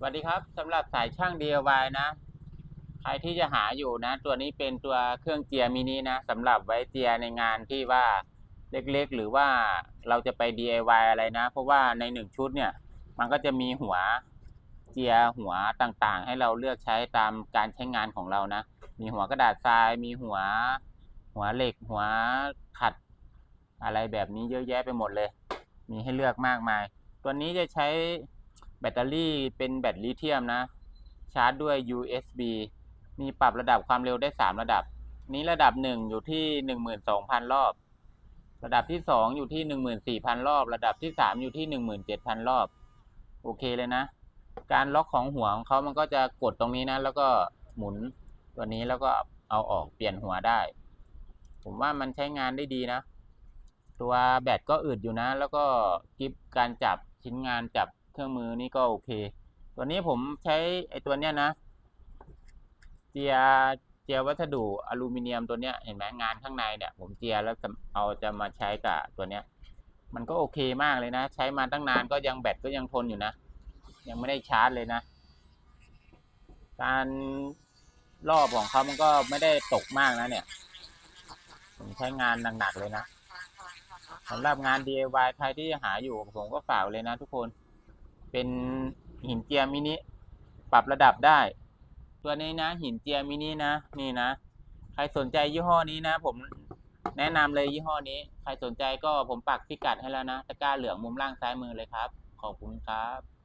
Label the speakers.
Speaker 1: สวัสดีครับสำหรับสายช่าง DIY นะ ใครที่จะหาอยู่นะ ตัวนี้เป็นตัวเครื่องเจียมินินะสำหรับไว้เจียในงานที่ว่าเล็กๆ หรือว่าเราจะไป DIY อะไรนะ เพราะว่าในหนึ่งชุดเนี่ย มันก็จะมีหัวเจียหัวต่างๆ ให้เราเลือกใช้ตามการใช้งานของเรานะ มีหัวกระดาษทราย มีหัวหัวเหล็ก หัวขัด อะไรแบบนี้เยอะแยะไปหมดเลย มีให้เลือกมากมาย ตัวนี้จะใช้ แบตเตอรี่เป็นแบตลิเธียมนะ ชาร์จด้วย USB มีปรับระดับความเร็วได้ 3 ระดับ นี้ระดับ 1 อยู่ที่ 12,000 รอบ ระดับที่ 2 อยู่ที่ 14,000 รอบ ระดับที่ 3 อยู่ที่ 17,000 รอบ โอเคเลยนะ การล็อกของหัวของเขามันก็จะกดตรงนี้นะ แล้วก็หมุนตัวนี้แล้วก็เอาออกเปลี่ยนหัวได้ ผมว่ามันใช้งานได้ดีนะ ตัวแบตก็อึดอยู่นะ แล้วก็กิฟการจับชิ้นงานจับ เครื่องมือนี่ก็โอเค ตัวนี้ผมใช้ไอ้ตัวเนี้ยนะ เจียเจียวัสดุอลูมิเนียมตัวเนี้ยเห็นไหมงานข้างในเนี่ย ผมเจียแล้วเอาจะมาใช้กับตัวเนี้ย มันก็โอเคมากเลยนะ ใช้มาตั้งนานก็ยังแบตก็ยังทนอยู่นะ ยังไม่ได้ชาร์จเลยนะ การรอบของเขามันก็ไม่ได้ตกมากนะเนี่ย ผมใช้งานหนักๆเลยนะสำหรับงาน DIY ใครที่หาอยู่ผมก็ฝากเลยนะทุกคน เป็นหินเจียมินิปรับระดับได้ ตัวนี้นะ หินเจียมินินะนี่นะ ใครสนใจยี่ห้อนี้นะ ผมแนะนำเลยยี่ห้อนี้ ใครสนใจก็ผมปักพิกัดให้แล้วนะตะกร้าเหลืองมุมล่างซ้ายมือเลยครับ ขอบคุณครับ